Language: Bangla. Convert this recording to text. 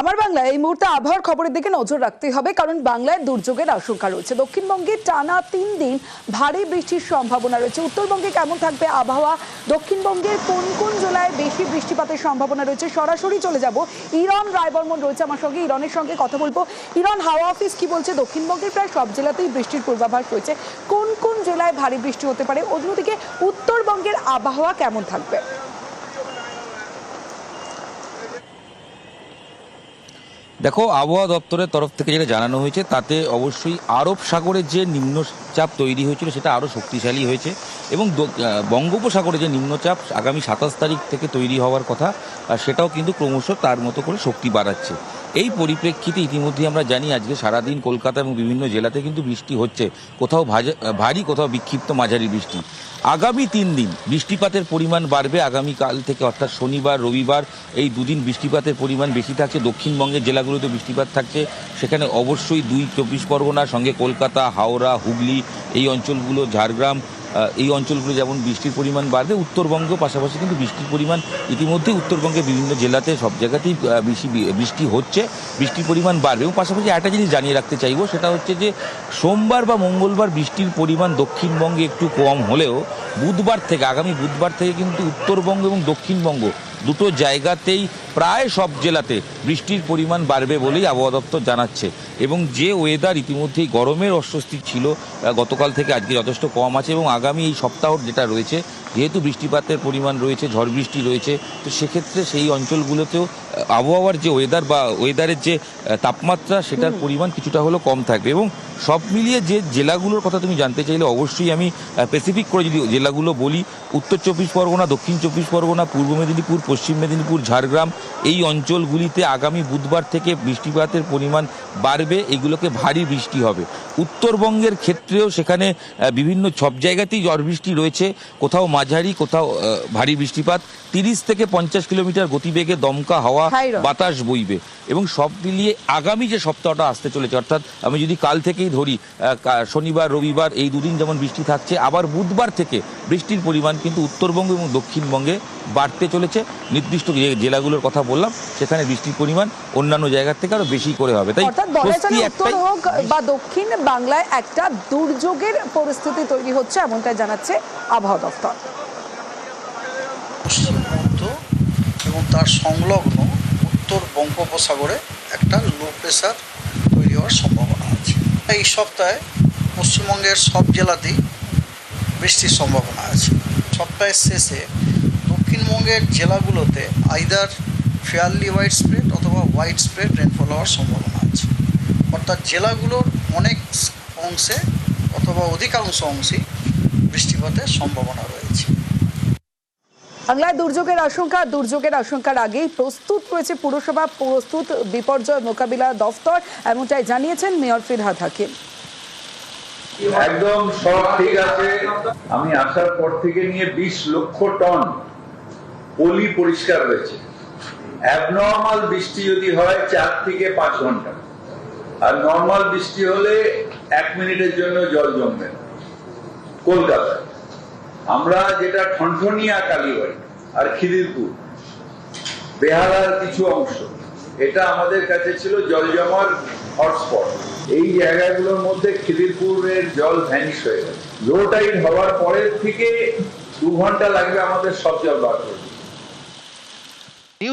আমার বাংলায় এই মুহূর্তে আবহাওয়ার খবরের দিকে নজর রাখতে হবে, কারণ বাংলায় দুর্যোগের আশঙ্কা রয়েছে। দক্ষিণবঙ্গে টানা তিন দিন ভারী বৃষ্টির সম্ভাবনা রয়েছে। উত্তরবঙ্গে কেমন থাকবে আবহাওয়া? দক্ষিণবঙ্গের কোন কোন জেলায় বেশি বৃষ্টিপাতের সম্ভাবনা রয়েছে? সরাসরি চলে যাব। ইরন রায়বর্মন রয়েছে আমার সঙ্গে। ইরনের সঙ্গে কথা বলব। ইরন হাওয়া অফিস কি বলছে? দক্ষিণবঙ্গের প্রায় সব জেলাতেই বৃষ্টির পূর্বাভাস রয়েছে। কোন কোন জেলায় ভারী বৃষ্টি হতে পারে? অন্যদিকে উত্তরবঙ্গের আবহাওয়া কেমন থাকবে? দেখো আবহাওয়া দপ্তরের তরফ থেকে যেটা জানানো হয়েছে তাতে অবশ্যই আরব সাগরে যে নিম্নচাপ তৈরি হয়েছিল, সেটা আরও শক্তিশালী হয়েছে। এবং বঙ্গোপসাগরে যে নিম্নচাপ আগামী সাতাশ তারিখ থেকে তৈরি হওয়ার কথা সেটাও কিন্তু ক্রমশ তার মতো করে শক্তি বাড়াচ্ছে। এই পরিপ্রেক্ষিতে ইতিমধ্যে আমরা জানি আজকে সারাদিন কলকাতা এবং বিভিন্ন জেলাতে কিন্তু বৃষ্টি হচ্ছে। কোথাও ভারী, কোথাও বিক্ষিপ্ত মাঝারি বৃষ্টি। আগামী তিন দিন বৃষ্টিপাতের পরিমাণ বাড়বে। আগামীকাল থেকে অর্থাৎ শনিবার, রবিবার এই দুদিন বৃষ্টিপাতের পরিমাণ বেশি থাকছে। দক্ষিণবঙ্গের জেলাগুলোতে বৃষ্টিপাত থাকছে। সেখানে অবশ্যই দুই চব্বিশ পরগনার সঙ্গে কলকাতা, হাওড়া, হুগলি এই অঞ্চলগুলো, ঝাড়গ্রাম এই অঞ্চলগুলো যেমন বৃষ্টির পরিমাণ বাড়বে, উত্তরবঙ্গ পাশাপাশি কিন্তু বৃষ্টির পরিমাণ ইতিমধ্যে উত্তরবঙ্গের বিভিন্ন জেলাতে সব জায়গাতেই বেশি বৃষ্টি হচ্ছে, বৃষ্টির পরিমাণ বাড়বে এবং পাশাপাশি একটা জিনিস জানিয়ে রাখতে চাইব, সেটা হচ্ছে যে সোমবার বা মঙ্গলবার বৃষ্টির পরিমাণ দক্ষিণবঙ্গে একটু কম হলেও বুধবার থেকে, আগামী বুধবার থেকে কিন্তু উত্তরবঙ্গ এবং দক্ষিণবঙ্গ দুটো জায়গাতেই প্রায় সব জেলাতে বৃষ্টির পরিমাণ বাড়বে বলেই আবহাওয়া দপ্তর জানাচ্ছে। এবং যে ওয়েদার ইতিমধ্যেই গরমের অস্বস্তি ছিল গতকাল থেকে আজকে যথেষ্ট কম আছে এবং আগামী এই সপ্তাহ যেটা রয়েছে, যেহেতু বৃষ্টিপাতের পরিমাণ রয়েছে, ঝড় বৃষ্টি রয়েছে, তো সেক্ষেত্রে সেই অঞ্চলগুলোতেও আবহাওয়ার যে ওয়েদার বা ওয়েদারের যে তাপমাত্রা সেটার পরিমাণ কিছুটা হলেও কম থাকবে এবং সব মিলিয়ে যে জেলাগুলোর কথা তুমি জানতে চাইলে অবশ্যই আমি স্পেসিফিক করে যদি জেলাগুলো বলি উত্তর চব্বিশ পরগনা দক্ষিণ চব্বিশ পরগনা পূর্ব মেদিনীপুর পশ্চিম মেদিনীপুর ঝাড়গ্রাম এই অঞ্চলগুলিতে আগামী বুধবার থেকে বৃষ্টিপাতের পরিমাণ বাড়বে এগুলোকে ভারী বৃষ্টি হবে। উত্তরবঙ্গের ক্ষেত্রেও সেখানে বিভিন্ন সব জায়গাতেই ঝড় বৃষ্টি রয়েছে কোথাও মাঝারি কোথাও ভারী বৃষ্টিপাত। তিরিশ থেকে পঞ্চাশ কিলোমিটার গতিবেগে দমকা হাওয়া রোড। বাতাস বইবে। এবং সব মিলিয়ে আগামী যে সপ্তাহটা আসতে চলেছে অর্থাৎ আমি যদি কাল থেকেই ধরি শনিবার রবিবার এই দুদিন যেমন বৃষ্টি থাকছে আবার বুধবার থেকে বৃষ্টির পরিমাণ কিন্তু উত্তরবঙ্গ এবং দক্ষিণবঙ্গে বাড়তে চলেছে। নির্দিষ্ট যে জেলাগুলোর কথা বললাম সেখানে বৃষ্টির পরিমাণ অন্যান্য জায়গার থেকে আরও বেশি করে হবে। তাই উত্তর হোক বা দক্ষিণ বাংলায় একটা দুর্যোগের পরিস্থিতি তৈরি হচ্ছে এমনটাই জানাচ্ছে আবহাওয়া দফতর পশ্চিম এবং তার সংলগ্ন বঙ্গোপসাগরে একটা লো প্রেশার তৈরি হওয়ার সম্ভাবনা আছে। এই সপ্তাহে পশ্চিমবঙ্গের সব জেলাতেই বৃষ্টির সম্ভাবনা আছে। সপ্তাহের শেষে দক্ষিণবঙ্গের জেলাগুলোতে আইদার ফেয়ারলি হোয়াইট স্প্রেড অথবা হোয়াইট স্প্রেড রেনফল হওয়ার সম্ভাবনা আছে। অর্থাৎ জেলাগুলোর অনেক অংশে অথবা অধিকাংশ অংশেই বৃষ্টিপাতের সম্ভাবনা রয়েছে। বাংলায় দুর্যোগের আশঙ্কা, দুর্যোগের আশঙ্কার আগেই প্রস্তুত রয়েছে পুরসভা, প্রস্তুত বিপর্যয় মোকাবিলা দফতর, এমনটাই জানিয়েছেন মেয়র ফিরহাদ হাকিম। একদম সব ঠিক আছে। আমি আসার পর থেকে নিয়ে বিশ লক্ষ টন পলি পরিষ্কার হয়েছে। অ্যাবনর্মাল বৃষ্টি যদি হয়, চার থেকে পাঁচ ঘণ্টা। আর নর্মাল বৃষ্টি হলে এক মিনিটের জন্য জল জমবে। কলকাতায়। আমরা যেটা ঠনঠনিয়া কালীবাড়ি আর খিদিরপুর, বেহালার কিছু অংশ। এটা আমাদের কাছে ছিল জল জমার হটস্পট। এই জায়গাগুলোর মধ্যে খিদিরপুরের জল ভ্যানিশ হয়ে গেছে লো টাইড হওয়ার পরের থেকে দু ঘণ্টা লাগবে আমাদের সব জল বার করতে।